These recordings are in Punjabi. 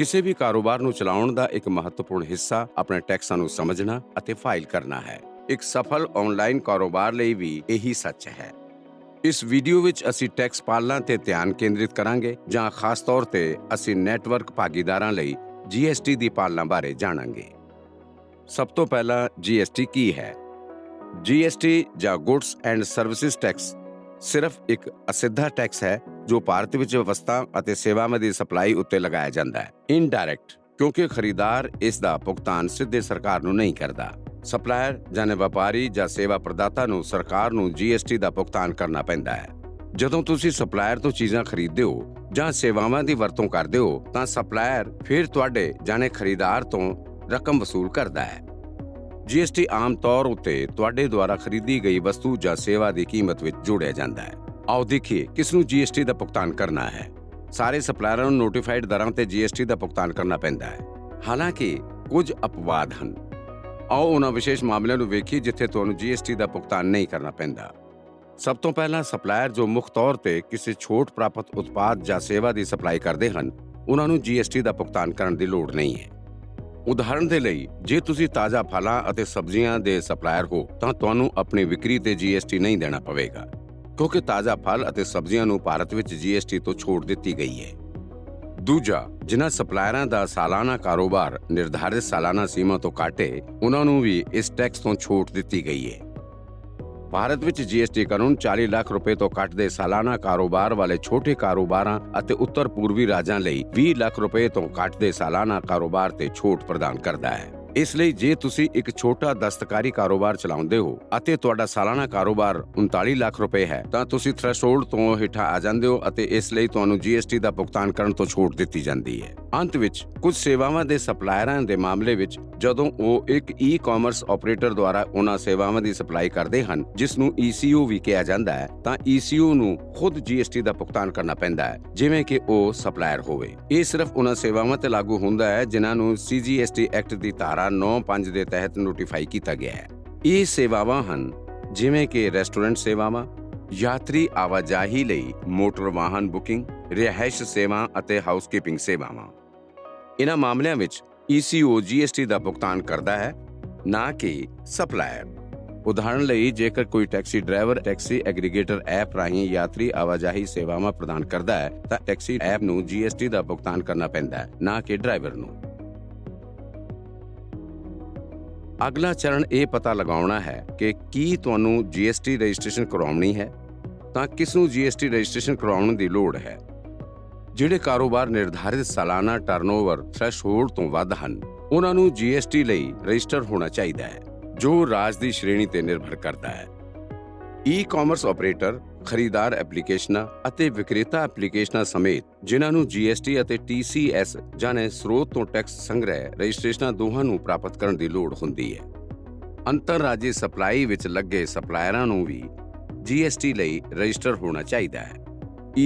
ਕਿਸੇ ਵੀ ਕਾਰੋਬਾਰ ਨੂੰ ਚਲਾਉਣ ਦਾ ਇੱਕ ਮਹੱਤਵਪੂਰਨ ਹਿੱਸਾ ਆਪਣੇ ਟੈਕਸਾਂ ਨੂੰ ਸਮਝਣਾ ਅਤੇ ਫਾਈਲ ਕਰਨਾ ਹੈ। ਇੱਕ ਸਫਲ ਆਨਲਾਈਨ ਕਾਰੋਬਾਰ ਲਈ ਵੀ ਇਹੀ ਸੱਚ ਹੈ। ਇਸ ਵੀਡੀਓ ਵਿੱਚ ਅਸੀਂ ਟੈਕਸ ਪਾਲਣਾ ਤੇ ਧਿਆਨ ਕੇਂਦਰਿਤ ਕਰਾਂਗੇ ਜਾਂ ਖਾਸ ਤੌਰ ਤੇ ਅਸੀਂ ਨੈਟਵਰਕ ਭਾਗੀਦਾਰਾਂ ਲਈ GST ਦੀ ਪਾਲਣਾ ਬਾਰੇ ਜਾਣਾਂਗੇ। ਸਭ ਤੋਂ ਪਹਿਲਾਂ GST ਕੀ ਹੈ? GST ਜਾਂ ਗੁੱਡਸ ਐਂਡ ਸਰਵਿਸਿਜ਼ ਟੈਕਸ ਸਿਰਫ ਇੱਕ ਅਸਿੱਧਾ ਟੈਕਸ ਹੈ ਜੋ ਭਾਰਤ ਵਿੱਚ ਵਸਤਾਂ ਅਤੇ ਸੇਵਾਵਾਂ ਦੀ ਸਪਲਾਈ ਉੱਤੇ ਲਗਾਇਆ ਜਾਂਦਾ ਹੈ। ਇਨਡਾਇਰੈਕਟ ਕਿਉਂਕਿ ਖਰੀਦਾਰ ਇਸ ਦਾ ਭੁਗਤਾਨ ਸਿੱਧੇ ਸਰਕਾਰ ਨੂੰ ਨਹੀਂ ਕਰਦਾ। ਸਪਲਾਇਰ ਜਾਨੇ ਵਪਾਰੀ ਜਾਂ ਸੇਵਾ ਪ੍ਰਦਾਤਾ ਨੂੰ ਸਰਕਾਰ ਨੂੰ GST ਦਾ ਭੁਗਤਾਨ ਕਰਨਾ ਪੈਂਦਾ ਹੈ। ਜਦੋਂ ਤੁਸੀਂ ਸਪਲਾਇਰ ਤੋਂ ਚੀਜ਼ਾਂ ਖਰੀਦਦੇ ਹੋ ਜਾਂ ਸੇਵਾਵਾਂ ਦੀ ਵਰਤੋਂ ਕਰਦੇ ਹੋ, ਤਾਂ ਸਪਲਾਇਰ ਫਿਰ ਤੁਹਾਡੇ ਜਾਣੇ ਖਰੀਦਦਾਰ ਤੋਂ ਰਕਮ ਵਸੂਲ ਕਰਦਾ ਹੈ। GST ਆਮ ਤੌਰ ਉੱਤੇ ਤੁਹਾਡੇ ਦੁਆਰਾ ਖਰੀਦੀ ਗਈ ਵਸਤੂ ਜਾਂ ਸੇਵਾ ਦੀ ਕੀਮਤ ਵਿੱਚ ਜੋੜਿਆ ਜਾਂਦਾ ਹੈ। ਆਓ ਦੇਖੀਏ ਕਿਸ ਨੂੰ GST ਦਾ ਭੁਗਤਾਨ ਕਰਨਾ ਹੈ। ਸਾਰੇ ਸਪਲਾਇਰਾਂ ਨੂੰ ਨੋਟੀਫਾਈਡ ਦਰਾਂ ਤੇ GST ਦਾ ਭੁਗਤਾਨ ਕਰਨਾ ਪੈਂਦਾ ਹੈ। ਹਾਲਾਂਕਿ, ਕੁਝ ਅਪਵਾਦ ਹਨ। ਆਓ ਉਹਨਾਂ ਵਿਸ਼ੇਸ਼ ਮਾਮਲਿਆਂ ਨੂੰ ਵੇਖੀਏ ਜਿੱਥੇ ਤੁਹਾਨੂੰ GST ਦਾ ਭੁਗਤਾਨ ਨਹੀਂ ਕਰਨਾ ਪੈਂਦਾ। ਸਭ ਤੋਂ ਪਹਿਲਾਂ ਸਪਲਾਇਰ ਜੋ ਮੁੱਖ ਤੌਰ ਤੇ ਕਿਸੇ ਛੋਟ ਪ੍ਰਾਪਤ ਉਤਪਾਦ ਜਾਂ ਸੇਵਾ ਦੀ ਸਪਲਾਈ ਕਰਦੇ ਹਨ, ਉਹਨਾਂ ਨੂੰ GST ਦਾ ਭੁਗਤਾਨ ਕਰਨ ਦੀ ਲੋੜ ਨਹੀਂ ਹੈ। ਉਦਾਹਰਣ ਦੇ ਲਈ, ਜੇ ਤੁਸੀਂ ਤਾਜ਼ਾ ਫਲਾਂ ਅਤੇ ਸਬਜ਼ੀਆਂ ਦੇ ਸਪਲਾਇਰ ਹੋ, ਤਾਂ ਤੁਹਾਨੂੰ ਆਪਣੀ ਵਿਕਰੀ ਤੇ GST ਨਹੀਂ ਦੇਣਾ ਪਵੇਗਾ। ਕਿਉਂਕਿ ਤਾਜ਼ਾ ਫਲ ਅਤੇ ਸਬਜ਼ੀਆਂ ਨੂੰ ਭਾਰਤ ਵਿੱਚ ਜੀਐਸਟੀ ਤੋਂ ਛੋਟ ਦਿੱਤੀ ਗਈ ਹੈ। ਦੂਜਾ, ਜਿਨ੍ਹਾਂ ਸਪਲਾਇਰਾਂ ਦਾ ਸਾਲਾਨਾ ਕਾਰੋਬਾਰ ਨਿਰਧਾਰਿਤ ਸਾਲਾਨਾ ਸੀਮਾ ਤੋਂ ਘੱਟ ਉਹਨਾਂ ਨੂੰ ਵੀ ਇਸ ਟੈਕਸ ਤੋਂ ਛੋਟ ਦਿੱਤੀ ਗਈ ਹੈ। ਭਾਰਤ ਵਿੱਚ ਜੀਐਸਟੀ ਕਾਨੂੰਨ 40 ਲੱਖ ਰੁਪਏ ਤੋਂ ਘੱਟ ਦੇ ਸਾਲਾਨਾ ਕਾਰੋਬਾਰ ਵਾਲੇ ਛੋਟੇ ਕਾਰੋਬਾਰਾਂ ਅਤੇ ਉੱਤਰ ਪੂਰਬੀ ਰਾਜਾਂ ਲਈ 20 ਲੱਖ ਰੁਪਏ ਤੋਂ ਘੱਟ ਦੇ ਸਾਲਾਨਾ ਕਾਰੋਬਾਰ ਤੇ ਛੋਟ ਪ੍ਰਦਾਨ ਕਰਦਾ ਹੈ। ਇਸ ਲਈ ਜੇ ਤੁਸੀਂ ਇੱਕ ਛੋਟਾ ਦਸਤਕਾਰੀ ਕਾਰੋਬਾਰ ਚਲਾਉਂਦੇ ਹੋ ਅਤੇ ਤੁਹਾਡਾ ਸਾਲਾਨਾ ਕਾਰੋਬਾਰ 39 ਲੱਖ ਰੁਪਏ ਹੈ, ਤਾਂ ਤੁਸੀਂ ਥ੍ਰੈਸ਼ੋਲਡ ਤੋਂ ਹੇਠਾਂ ਆ ਜਾਂਦੇ ਹੋ ਅਤੇ ਇਸ ਲਈ ਤੁਹਾਨੂੰ GST ਦਾ ਭੁਗਤਾਨ ਕਰਨ ਤੋਂ ਛੋਟ ਦਿੱਤੀ ਜਾਂਦੀ ਹੈ। ਅੰਤ ਵਿੱਚ, ਕੁਝ ਸੇਵਾਵਾਂ ਦੇ ਸਪਲਾਇਰਾਂ ਦੇ ਮਾਮਲੇ ਵਿੱਚ, ਜਦੋਂ ਉਹ ਇੱਕ ਈ-ਕਾਮਰਸ ਆਪਰੇਟਰ ਦੁਆਰਾ ਉਹਨਾਂ ਸੇਵਾਵਾਂ ਦੀ ਸਪਲਾਈ ਕਰਦੇ ਹਨ, ਜਿਸ ਨੂੰ ECU ਵੀ ਕਿਹਾ ਜਾਂਦਾ ਹੈ, ਤਾਂ ECU ਨੂੰ ਖੁਦ GST ਦਾ ਭੁਗਤਾਨ ਕਰਨਾ ਪੈਂਦਾ ਹੈ, ਜਿਵੇਂ ਕਿ ਉਹ ਸਪਲਾਇਰ ਹੋਵੇ। ਇਹ ਸਿਰਫ ਉਹਨਾਂ ਸੇਵਾਵਾਂ ਤੇ ਲਾਗੂ ਹੁੰਦਾ ਹੈ, ਜਿਨ੍ਹਾਂ ਨੂੰ CGST ਐਕਟ ਦੀ ਧਾਰਾ 9.5 ਦੇ ਤਹਿਤ ਨੋਟੀਫਾਈ ਕੀਤਾ ਗਿਆ ਹੈ। ਇਹ ਸੇਵਾਵਾਂ ਹਨ, ਜਿਵੇਂ ਕਿ ਰੈਸਟੋਰੈਂਟ ਸੇਵਾਵਾਂ, ਯਾਤਰੀ ਆਵਾਜਾਈ ਲਈ ਮੋਟਰ ਵਾਹਨ ਬੁਕਿੰਗ ਰਿਹਾਇਸ਼ ਸੇਵਾ ਅਤੇ ਹਾਊਸਕੀਪਿੰਗ ਸੇਵਾਵਾਂ। ਇਹਨਾਂ ਮਾਮਲਿਆਂ ਵਿੱਚ ECO GST ਦਾ ਭੁਗਤਾਨ ਕਰਦਾ ਹੈ, ਨਾ ਕਿ ਸਪਲਾਇਰ ਉਦਾਹਰਣ ਲਈ, ਜੇਕਰ ਕੋਈ taxi driver taxi aggregator app ਰਾਹੀਂ ਯਾਤਰੀ ਆਵਾਜਾਈ ਸੇਵਾਵਾਂ ਪ੍ਰਦਾਨ ਕਰਦਾ ਹੈ, ਤਾਂ ਟੈਕਸੀ ਐਪ ਨੂੰ GST ਦਾ ਭੁਗਤਾਨ ਕਰਨਾ ਪੈਂਦਾ ਹੈ, ਨਾ ਕਿ ਡਰਾਈਵਰ ਨੂੰ। ਅਗਲਾ ਚਰਨ ਇਹ ਪਤਾ ਲਗਾਉਣਾ ਹੈ ਕਿ ਕੀ ਤੁਹਾਨੂੰ GST ਰਜਿਸਟ੍ਰੇਸ਼ਨ ਕਰਵਾਉਣੀ ਹੈ, ਤਾਂ ਕਿਸ ਨੂੰ GST ਰਜਿਸਟ੍ਰੇਸ਼ਨ ਕਰਵਾਉਣ ਦੀ ਲੋੜ ਹੈ। ਜਿਹੜੇ ਕਾਰੋਬਾਰ ਨਿਰਧਾਰਿਤ ਸਾਲਾਨਾ ਟਰਨਓਵਰ ਥ੍ਰੈਸ਼ਹੋਲਡ ਤੋਂ ਵੱਧ ਹਨ, ਉਹਨਾਂ ਨੂੰ GST ਲਈ ਰਜਿਸਟਰ ਹੋਣਾ ਚਾਹੀਦਾ ਹੈ, ਜੋ ਰਾਜ ਦੀ ਸ਼੍ਰੇਣੀ ਤੇ ਨਿਰਭਰ ਕਰਦਾ ਹੈ। ਈ-ਕਾਮਰਸ ਆਪਰੇਟਰ ਖਰੀਦਾਰ ਐਪਲੀਕੇਸ਼ਨਾਂ ਅਤੇ ਵਿਕਰੇਤਾ ਐਪਲੀਕੇਸ਼ਨਾਂ ਸਮੇਤ, ਜਿਨ੍ਹਾਂ ਨੂੰ GST ਅਤੇ TCS ਜਾਨੇ ਸਰੋਤ ਤੋਂ ਟੈਕਸ ਸੰਗ੍ਰਹਿ ਰਜਿਸਟ੍ਰੇਸ਼ਨਾਂ ਦੋਹਾਂ ਨੂੰ ਪ੍ਰਾਪਤ ਕਰਨ ਦੀ ਲੋੜ ਹੁੰਦੀ ਹੈ। ਅੰਤਰਰਾਜੀ ਸਪਲਾਈ ਵਿੱਚ ਲੱਗੇ ਸਪਲਾਇਰਾਂ ਨੂੰ ਵੀ GST ਲਈ ਰਜਿਸਟਰ ਹੋਣਾ ਚਾਹੀਦਾ ਹੈ।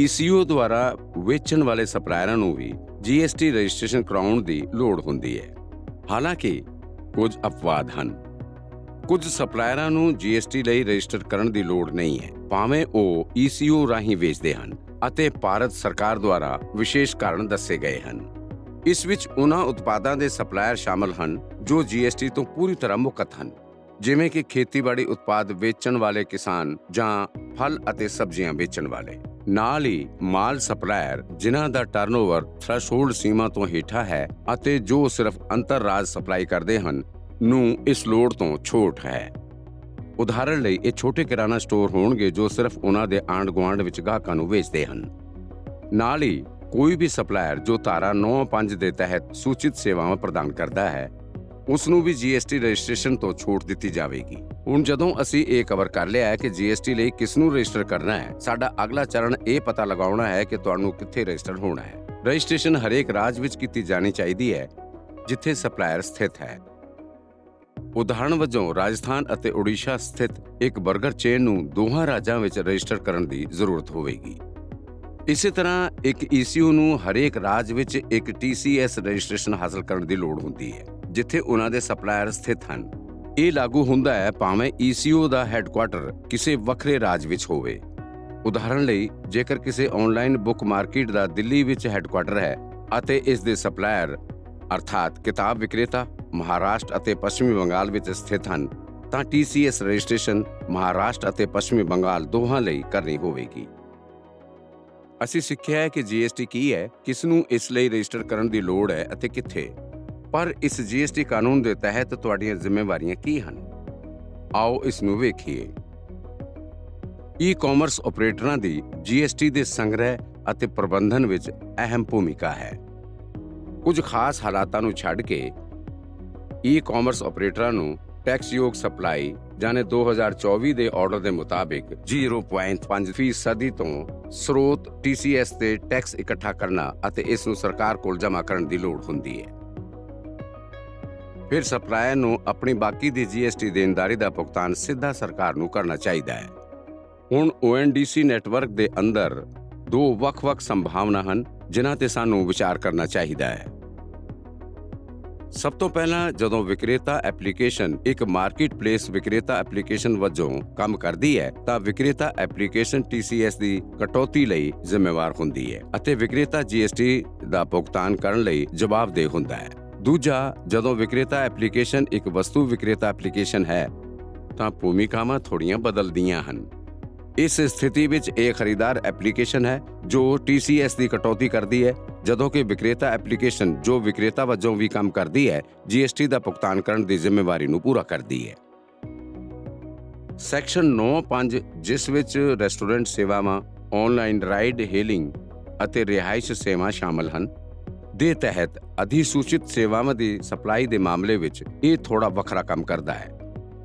ECO ਦੁਆਰਾ ਵੇਚਣ ਵਾਲੇ ਸਪਲਾਇਰਾਂ ਨੂੰ ਵੀ GST ਰਜਿਸਟ੍ਰੇਸ਼ਨ ਕਰਾਉਣ ਦੀ ਲੋੜ ਹੁੰਦੀ ਹੈ। ਹਾਲਾਂਕਿ, ਕੁਝ ਅਪਵਾਦ ਹਨ। ਕੁਝ ਸਪਲਾਇਰਾਂ ਨੂੰ GST ਲਈ ਰਜਿਸਟਰ ਕਰਨ ਦੀ ਲੋੜ ਨਹੀਂ ਹੈ। ਭਾਵੇਂ ਉਹ ECO ਰਾਹੀਂ ਵੇਚਦੇ ਹਨ ਅਤੇ ਭਾਰਤ ਸਰਕਾਰ ਦੁਆਰਾ ਵਿਸ਼ੇਸ਼ ਕਾਰਨ ਦੱਸੇ ਗਏ ਹਨ। ਇਸ ਵਿੱਚ ਉਹਨਾਂ ਉਤਪਾਦਾਂ ਦੇ ਸਪਲਾਇਰ ਸ਼ਾਮਲ ਹਨ ਜੋ GST ਤੋਂ ਪੂਰੀ ਤਰ੍ਹਾਂ ਮੁਕਤ ਹਨ। ਜਿਵੇਂ ਕਿ ਖੇਤੀਬਾੜੀ ਉਤਪਾਦ ਵੇਚਣ ਵਾਲੇ ਕਿਸਾਨ ਜਾਂ ਫਲ ਅਤੇ ਸਬਜ਼ੀਆਂ ਵੇਚਣ ਵਾਲੇ। ਨਾਲ ਹੀ ਮਾਲ ਸਪਲਾਇਰ, ਜਿਨ੍ਹਾਂ ਦਾ ਟਰਨਓਵਰ ਥ੍ਰੈਸ਼ਹੋਲਡ ਸੀਮਾ ਤੋਂ ਹੇਠਾਂ ਹੈ ਅਤੇ ਜੋ ਸਿਰਫ ਅੰਤਰਰਾਜ ਸਪਲਾਈ ਕਰਦੇ ਹਨ ਨੂੰ ਇਸ ਲੋੜ ਤੋਂ ਛੋਟ ਹੈ। ਉਦਾਹਰਣ ਲਈ, ਇਹ ਛੋਟੇ ਕਿਰਾਣਾ ਸਟੋਰ ਹੋਣਗੇ ਜੋ ਸਿਰਫ ਉਹਨਾਂ ਦੇ ਆਂਡ ਗੁਆਂਢ ਵਿੱਚ ਗਾਹਕਾਂ ਨੂੰ ਵੇਚਦੇ ਹਨ। ਨਾਲ ਹੀ, ਕੋਈ ਵੀ ਸਪਲਾਇਰ ਜੋ ਧਾਰਾ 9.5 ਦੇ ਤਹਿਤ ਸੂਚਿਤ ਸੇਵਾਵਾਂ ਪ੍ਰਦਾਨ ਕਰਦਾ ਹੈ, ਉਸ ਨੂੰ ਵੀ GST ਰਜਿਸਟ੍ਰੇਸ਼ਨ ਤੋਂ ਛੋਟ ਦਿੱਤੀ ਜਾਵੇਗੀ। ਹੁਣ ਜਦੋਂ ਅਸੀਂ ਇਹ ਕਵਰ ਕਰ ਲਿਆ ਹੈ ਕਿ GST ਲਈ ਕਿਸ ਨੂੰ ਰਜਿਸਟਰ ਕਰਨਾ ਹੈ, ਸਾਡਾ ਅਗਲਾ ਚਰਨ ਇਹ ਪਤਾ ਲਗਾਉਣਾ ਹੈ ਕਿ ਤੁਹਾਨੂੰ ਕਿੱਥੇ ਰਜਿਸਟਰ ਹੋਣਾ ਹੈ। ਰਜਿਸਟ੍ਰੇਸ਼ਨ ਹਰੇਕ ਰਾਜ ਵਿੱਚ ਕੀਤੀ ਜਾਣੀ ਚਾਹੀਦੀ ਹੈ, ਜਿੱਥੇ ਸਪਲਾਇਰ ਸਥਿਤ ਹੈ। ਉਦਾਹਰਣ ਵਜੋਂ ਰਾਜਸਥਾਨ ਅਤੇ ਓਡੀਸ਼ਾ ਸਥਿਤ ਇੱਕ 버ਗਰ ਚੇਨ ਨੂੰ ਦੋਹਾਂ ਰਾਜਾਂ ਵਿੱਚ ਰਜਿਸਟਰ ਕਰਨ ਦੀ ਜ਼ਰੂਰਤ ਹੋਵੇਗੀ। ਇਸੇ ਤਰ੍ਹਾਂ ਇੱਕ ECU ਨੂੰ ਹਰੇਕ ਰਾਜ ਵਿੱਚ ਇੱਕ TCS ਰਜਿਸਟ੍ਰੇਸ਼ਨ ਹਾਸਲ ਕਰਨ ਦੀ ਲੋੜ ਹੁੰਦੀ ਹੈ, ਜਿੱਥੇ ਉਹਨਾਂ ਦੇ ਸਪਲਾਇਰ ਸਥਿਤ ਹਨ। ਇਹ ਲਾਗੂ ਹੁੰਦਾ ਹੈ ਭਾਵੇਂ ECU ਦਾ ਹੈੱਡਕੁਆਟਰ ਕਿਸੇ ਵੱਖਰੇ ਰਾਜ ਵਿੱਚ ਹੋਵੇ। ਉਦਾਹਰਣ ਲਈ, ਜੇਕਰ ਕਿਸੇ ਆਨਲਾਈਨ ਬੁੱਕ ਮਾਰਕੀਟ ਦਾ ਦਿੱਲੀ ਵਿੱਚ ਹੈੱਡਕੁਆਟਰ ਹੈ ਅਤੇ ਇਸ ਦੇ ਸਪਲਾਇਰ, ਅਰਥਾਤ ਕਿਤਾਬ ਵਿਕਰੇਤਾ ਮਹਾਰਾਸ਼ਟਰ ਅਤੇ ਪੱਛਮੀ ਬੰਗਾਲ ਵਿੱਚ ਸਥਿਤ ਹਨ। ਤਾਂ TCS ਰਜਿਸਟ੍ਰੇਸ਼ਨ ਮਹਾਰਾਸ਼ਟਰ ਅਤੇ ਪੱਛਮੀ ਬੰਗਾਲ ਦੋਹਾਂ ਲਈ ਕਰਨੀ ਹੋਵੇਗੀ। ਅਸੀਂ ਸਿੱਖਿਆ ਹੈ ਕਿ GST ਕੀ ਹੈ, ਕਿਸ ਨੂੰ ਇਸ ਲਈ ਰਜਿਸਟਰ ਕਰਨ ਦੀ ਲੋੜ ਹੈ ਅਤੇ ਕਿੱਥੇ। ਪਰ ਇਸ GST ਕਾਨੂੰਨ ਦੇ ਤਹਿਤ ਤੁਹਾਡੀਆਂ ਜ਼ਿੰਮੇਵਾਰੀਆਂ ਕੀ ਹਨ? ਆਓ ਇਸ ਨੂੰ ਵੇਖੀਏ। ਈ-ਕਾਮਰਸ ਆਪਰੇਟਰਾਂ ਦੀ GST ਦੇ ਸੰਗ੍ਰਹਿ ਅਤੇ ਪ੍ਰਬੰਧਨ ਵਿੱਚ ਅਹਿਮ ਭੂਮਿਕਾ ਹੈ। ਕੁਝ ਖਾਸ ਹਾਲਾਤਾਂ ਨੂੰ ਛੱਡ ਕੇ ਈ-ਕਾਮਰਸ ਆਪਰੇਟਰਾਂ ਨੂੰ ਟੈਕਸਯੋਗ ਸਪਲਾਈ ਜਾਨੇ 2024 ਦੇ ਆਰਡਰ ਦੇ ਮੁਤਾਬਿਕ 0.5 ਫੀਸਦੀ ਤੋਂ ਸਰੋਤ TCS ਤੇ ਟੈਕਸ ਇਕੱਠਾ ਕਰਨਾ ਅਤੇ ਇਸ ਨੂੰ ਸਰਕਾਰ ਕੋਲ ਜਮ੍ਹਾਂ ਕਰਨ ਦੀ ਲੋੜ ਹੁੰਦੀ ਹੈ। ਫਿਰ ਸਪਲਾਇਰ ਨੂੰ ਆਪਣੀ ਬਾਕੀ ਦੀ GST ਦੇਣਦਾਰੀ ਦਾ ਭੁਗਤਾਨ ਸਿੱਧਾ ਸਰਕਾਰ ਨੂੰ ਕਰਨਾ ਚਾਹੀਦਾ ਹੈ। ਹੁਣ ONDC ਨੈਟਵਰਕ ਦੇ ਅੰਦਰ ਦੋ ਵੱਖ-ਵੱਖ ਸੰਭਾਵਨਾ ਹਨ, ਜਿਨ੍ਹਾਂ ਤੇ ਸਾਨੂੰ ਵਿਚਾਰ ਕਰਨਾ ਚਾਹੀਦਾ ਹੈ। ਸਭ ਤੋਂ ਪਹਿਲਾਂ ਜਦੋਂ ਵਿਕਰੇਤਾ ਐਪਲੀਕੇਸ਼ਨ ਇੱਕ ਮਾਰਕੀਟਪਲੇਸ ਵਿਕਰੇਤਾ ਐਪਲੀਕੇਸ਼ਨ ਵਜੋਂ ਕੰਮ ਕਰਦੀ ਹੈ, ਤਾਂ ਵਿਕਰੇਤਾ ਐਪਲੀਕੇਸ਼ਨ TCS ਦੀ ਕਟੌਤੀ ਲਈ ਜ਼ਿੰਮੇਵਾਰ ਹੁੰਦੀ ਹੈ ਅਤੇ ਵਿਕਰੇਤਾ GST ਦਾ ਭੁਗਤਾਨ ਕਰਨ ਲਈ ਜਵਾਬਦੇਹ ਹੁੰਦਾ ਹੈ। ਦੂਜਾ, ਜਦੋਂ ਵਿਕਰੇਤਾ ਐਪਲੀਕੇਸ਼ਨ ਇੱਕ ਵਸਤੂ ਵਿਕਰੇਤਾ ਐਪਲੀਕੇਸ਼ਨ ਹੈ, ਤਾਂ ਭੂਮਿਕਾਵਾਂ ਥੋੜੀਆਂ ਬਦਲਦੀਆਂ ਹਨ। ਇਸ ਸਥਿਤੀ ਵਿੱਚ ਇਹ ਖਰੀਦਾਰ ਐਪਲੀਕੇਸ਼ਨ ਹੈ ਜੋ TCS ਦੀ ਕਟੌਤੀ ਕਰਦੀ ਹੈ ਜਦੋਂ ਕਿ ਵਿਕਰੇਤਾ ਐਪਲੀਕੇਸ਼ਨ ਜੋ ਵਿਕਰੇਤਾ ਵਜੋਂ ਵੀ ਕੰਮ ਕਰਦੀ ਹੈ GST ਦਾ ਭੁਗਤਾਨ ਕਰਨ ਦੀ ਜ਼ਿੰਮੇਵਾਰੀ ਨੂੰ ਪੂਰਾ ਕਰਦੀ ਹੈ। ਸੈਕਸ਼ਨ 9.5 ਜਿਸ ਵਿੱਚ ਰੈਸਟੋਰੈਂਟ ਸੇਵਾਵਾਂ ਆਨਲਾਈਨ ਰਾਈਡ ਹੇਲਿੰਗ ਅਤੇ ਰਿਹਾਇਸ਼ ਸੇਵਾ ਸ਼ਾਮਲ ਹਨ, ਦੇ ਤਹਿਤ ਅਧਿਸੂਚਿਤ ਸੇਵਾਵਾਂ ਦੀ ਸਪਲਾਈ ਦੇ ਮਾਮਲੇ ਵਿੱਚ ਇਹ ਥੋੜਾ ਵੱਖਰਾ ਕੰਮ ਕਰਦਾ ਹੈ।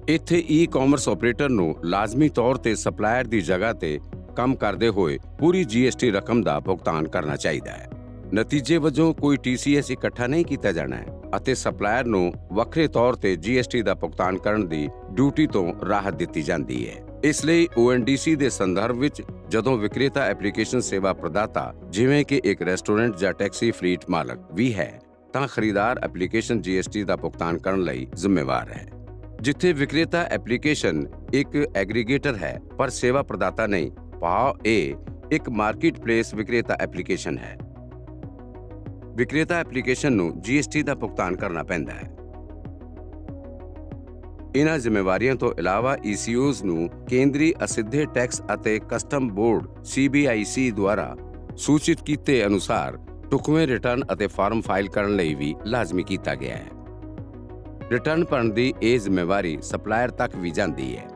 ਇੱਥੇ ਈ-ਕਾਮਰਸ ਆਪਰੇਟਰ ਨੂੰ ਲਾਜ਼ਮੀ ਤੌਰ ਤੇ ਸਪਲਾਇਰ ਦੀ ਜਗ੍ਹਾ ਤੇ ਕੰਮ ਕਰਦੇ ਹੋਏ ਪੂਰੀ ਜੀਐਸਟੀ ਰਕਮ ਦਾ ਭੁਗਤਾਨ ਕਰਨਾ ਚਾਹੀਦਾ ਹੈ। ਨਤੀਜੇ ਵਜੋਂ ਕੋਈ TCS ਇਕੱਠਾ ਨਹੀਂ ਕੀਤਾ ਜਾਣਾ ਹੈ ਅਤੇ ਸਪਲਾਇਰ ਨੂੰ ਵੱਖਰੇ ਤੌਰ ਤੇ GST ਦਾ ਭੁਗਤਾਨ ਕਰਨ ਦੀ ਡਿਊਟੀ ਤੋਂ ਰਾਹਤ ਦਿੱਤੀ ਜਾਂਦੀ ਹੈ। ਇਸ ਲਈ ONDC ਦੇ ਸੰਦਰਭ ਵਿੱਚ ਜਦੋਂ ਵਿਕਰੇਤਾ ਐਪਲੀਕੇਸ਼ਨ ਸੇਵਾ ਪ੍ਰਦਾਤਾ ਜਿਵੇਂ ਕਿ ਇੱਕ ਰੈਸਟੋਰੈਂਟ ਜਾਂ ਟੈਕਸੀ ਫਲੀਟ ਮਾਲਕ ਵੀ ਹੈ, ਤਾਂ ਖਰੀਦਾਰ ਐਪਲੀਕੇਸ਼ਨ GST ਦਾ ਭੁਗਤਾਨ ਕਰਨ ਲਈ ਜ਼ਿੰਮੇਵਾਰ ਹੈ। ਜਿੱਥੇ ਵਿਕਰੇਤਾ ਐਪਲੀਕੇਸ਼ਨ ਇੱਕ ਐਗਰੀਗੇਟਰ ਹੈ, ਪਰ ਸੇਵਾ ਪ੍ਰਦਾਤਾ ਨਹੀਂ, ਭਾਵ ਇਹ ਇੱਕ ਮਾਰਕੀਟਪਲੇਸ ਵਿਕਰੇਤਾ ਐਪਲੀਕੇਸ਼ਨ ਹੈ। ਵਿਕਰੇਤਾ ਐਪਲੀਕੇਸ਼ਨ ਨੂੰ GST ਦਾ ਭੁਗਤਾਨ ਕਰਨਾ ਪੈਂਦਾ ਹੈ। ਇਹਨਾਂ ਜ਼ਿੰਮੇਵਾਰੀਆਂ ਤੋਂ ਇਲਾਵਾ ECOs ਨੂੰ ਕੇਂਦਰੀ ਅਸਿੱਧੇ ਟੈਕਸ ਅਤੇ ਕਸਟਮ ਬੋਰਡ CBIC ਦੁਆਰਾ ਸੂਚਿਤ ਕੀਤੇ ਅਨੁਸਾਰ ਟੁਕਵੇਂ ਰਿਟਰਨ ਅਤੇ ਫਾਰਮ ਫਾਈਲ ਕਰਨ ਲਈ ਵੀ ਲਾਜ਼ਮੀ ਕੀਤਾ ਗਿਆ ਹੈ। ਰਿਟਰਨ ਭਰਨ ਦੀ ਇਹ ਜ਼ਿੰਮੇਵਾਰੀ ਸਪਲਾਇਰ ਤੱਕ ਵੀ ਜਾਂਦੀ ਹੈ।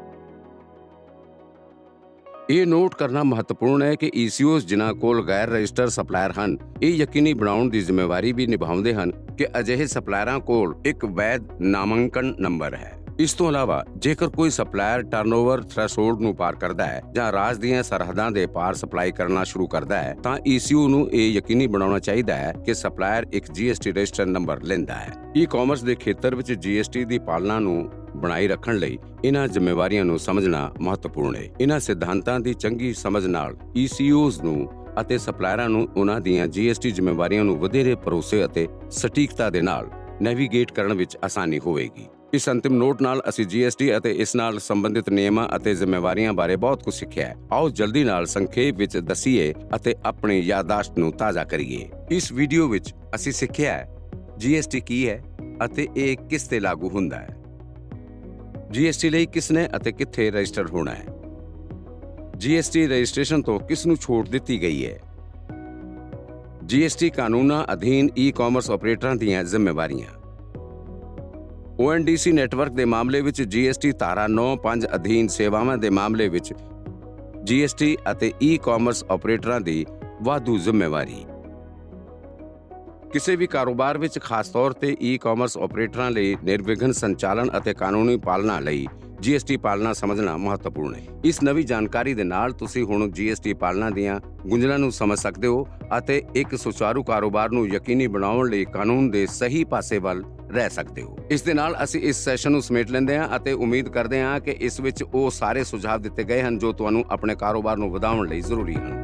ਇਹ ਨੋਟ ਕਰਨਾ ਮਹੱਤਵਪੂਰਨ ਹੈ ਕਿ ECOs ਜਿਨ੍ਹਾਂ ਕੋਲ ਗੈਰ ਰਜਿਸਟਰਡ ਸਪਲਾਇਰ ਹਨ, ਇਹ ਯਕੀਨੀ ਬਣਾਉਣ ਦੀ ਜ਼ਿੰਮੇਵਾਰੀ ਵੀ ਨਿਭਾਉਂਦੇ ਹਨ ਕਿ ਅਜਿਹੇ ਸਪਲਾਇਰਾਂ ਕੋਲ ਇੱਕ ਵੈਧ ਨਾਮਾਂਕਨ ਨੰਬਰ ਹੈ। ਇਸ ਤੋਂ ਇਲਾਵਾ, ਜੇਕਰ ਕੋਈ ਸਪਲਾਇਰ ਟਰਨਓਵਰ ਥ੍ਰੈਸ਼ੋਲਡ ਨੂੰ ਪਾਰ ਕਰਦਾ ਹੈ ਜਾਂ ਰਾਜ ਦੀਆਂ ਸਰਹੱਦਾਂ ਦੇ ਪਾਰ ਸਪਲਾਈ ਕਰਨਾ ਸ਼ੁਰੂ ਕਰਦਾ ਹੈ, ਤਾਂ ECO ਨੂੰ ਇਹ ਯਕੀਨੀ ਬਣਾਉਣਾ ਚਾਹੀਦਾ ਹੈ ਕਿ ਸਪਲਾਇਰ ਇੱਕ GST ਰਜਿਸਟਰ ਨੰਬਰ ਲੈਂਦਾ ਹੈ। ਈ-ਕਾਮਰਸ ਦੇ ਖੇਤਰ ਵਿੱਚ GST ਦੀ ਪਾਲਣਾ ਨੂੰ ਬਣਾਈ ਰੱਖਣ ਲਈ ਇਹਨਾਂ ਜ਼ਿੰਮੇਵਾਰੀਆਂ ਨੂੰ ਸਮਝਣਾ ਮਹੱਤਵਪੂਰਨ ਹੈ। ਇਹਨਾਂ ਸਿਧਾਂਤਾਂ ਦੀ ਚੰਗੀ ਸਮਝ ਨਾਲ ECOs ਨੂੰ ਅਤੇ ਸਪਲਾਇਰਾਂ ਨੂੰ ਉਹਨਾਂ ਦੀਆਂ GST ਜ਼ਿੰਮੇਵਾਰੀਆਂ ਨੂੰ ਵਧੇਰੇ ਭਰੋਸੇ ਅਤੇ ਸਟੀਕਤਾ ਦੇ ਨਾਲ ਨੈਵੀਗੇਟ ਕਰਨ ਵਿੱਚ ਆਸਾਨੀ ਹੋਵੇਗੀ। ਇਸ ਅੰਤਿਮ ਨੋਟ ਨਾਲ ਅਸੀਂ GST ਅਤੇ ਇਸ ਨਾਲ ਸੰਬੰਧਿਤ ਨਿਯਮਾਂ ਅਤੇ ਜ਼ਿੰਮੇਵਾਰੀਆਂ ਬਾਰੇ ਬਹੁਤ ਕੁਝ ਸਿੱਖਿਆ ਹੈ। ਆਓ ਜਲਦੀ ਨਾਲ ਸੰਖੇਪ ਵਿੱਚ ਦਸੀਏ ਅਤੇ ਆਪਣੀ ਯਾਦਾਸ਼ਤ ਨੂੰ ਤਾਜ਼ਾ ਕਰੀਏ। ਇਸ ਵੀਡੀਓ ਵਿੱਚ ਅਸੀਂ ਸਿੱਖਿਆ ਹੈ GST ਕੀ ਹੈ ਅਤੇ ਇਹ ਕਿਸ ਤੇ ਲਾਗੂ ਹੁੰਦਾ ਹੈ। GST ਲਈ ਕਿਸਨੇ ਅਤੇ ਕਿੱਥੇ ਰਜਿਸਟਰ ਹੋਣਾ ਹੈ? GST ਰਜਿਸਟ੍ਰੇਸ਼ਨ ਤੋਂ ਕਿਸ ਨੂੰ ਛੋਟ ਦਿੱਤੀ ਗਈ ਹੈ? GST ਕਾਨੂੰਨਾਂ ਅਧੀਨ ਈ-ਕਾਮਰਸ ਆਪਰੇਟਰਾਂ ਦੀਆਂ ਜ਼ਿੰਮੇਵਾਰੀਆਂ। ONDC ਨੈਟਵਰਕ ਦੇ ਮਾਮਲੇ ਵਿੱਚ GST ਧਾਰਾ 9.5 ਅਧੀਨ ਸੇਵਾਵਾਂ ਦੇ ਮਾਮਲੇ ਵਿੱਚ GST ਅਤੇ ਈ-ਕਾਮਰਸ ਆਪਰੇਟਰਾਂ ਦੀ ਵਾਧੂ ਜ਼ਿੰਮੇਵਾਰੀ। ਕਿਸੇ ਵੀ ਕਾਰੋਬਾਰ ਵਿੱਚ ਖਾਸ ਤੌਰ ਤੇ ਈ-ਕਾਮਰਸ ਆਪਰੇਟਰਾਂ ਲਈ ਨਿਰਵਿਘਨ ਸੰਚਾਲਨ ਅਤੇ ਕਾਨੂੰਨੀ ਪਾਲਣਾ ਲਈ GST ਪਾਲਣਾ ਸਮਝਣਾ ਮਹੱਤਵਪੂਰਨ ਹੈ। ਇਸ ਨਵੀਂ ਜਾਣਕਾਰੀ ਦੇ ਨਾਲ ਤੁਸੀਂ ਹੁਣ GST ਪਾਲਣਾ ਦੀਆਂ ਗੁੰਝਲਾਂ ਨੂੰ ਸਮਝ ਸਕਦੇ ਹੋ ਅਤੇ ਇੱਕ ਸੁਚਾਰੂ ਕਾਰੋਬਾਰ ਨੂੰ ਯਕੀਨੀ ਬਣਾਉਣ ਲਈ ਕਾਨੂੰਨ ਦੇ ਸਹੀ ਪਾਸੇ ਵੱਲ ਰਹਿ ਸਕਦੇ ਹੋ। ਇਸ ਦੇ ਨਾਲ ਅਸੀਂ ਇਸ ਸੈਸ਼ਨ ਨੂੰ ਸਮੇਟ ਲੈਂਦੇ ਹਾਂ ਅਤੇ ਉਮੀਦ ਕਰਦੇ ਹਾਂ ਕਿ ਇਸ ਵਿੱਚ ਉਹ ਸਾਰੇ ਸੁਝਾਅ ਦਿੱਤੇ ਗਏ ਹਨ ਜੋ ਤੁਹਾਨੂੰ ਆਪਣੇ ਕਾਰੋਬਾਰ ਨੂੰ ਵਧਾਉਣ ਲਈ ਜ਼ਰੂਰੀ ਹਨ।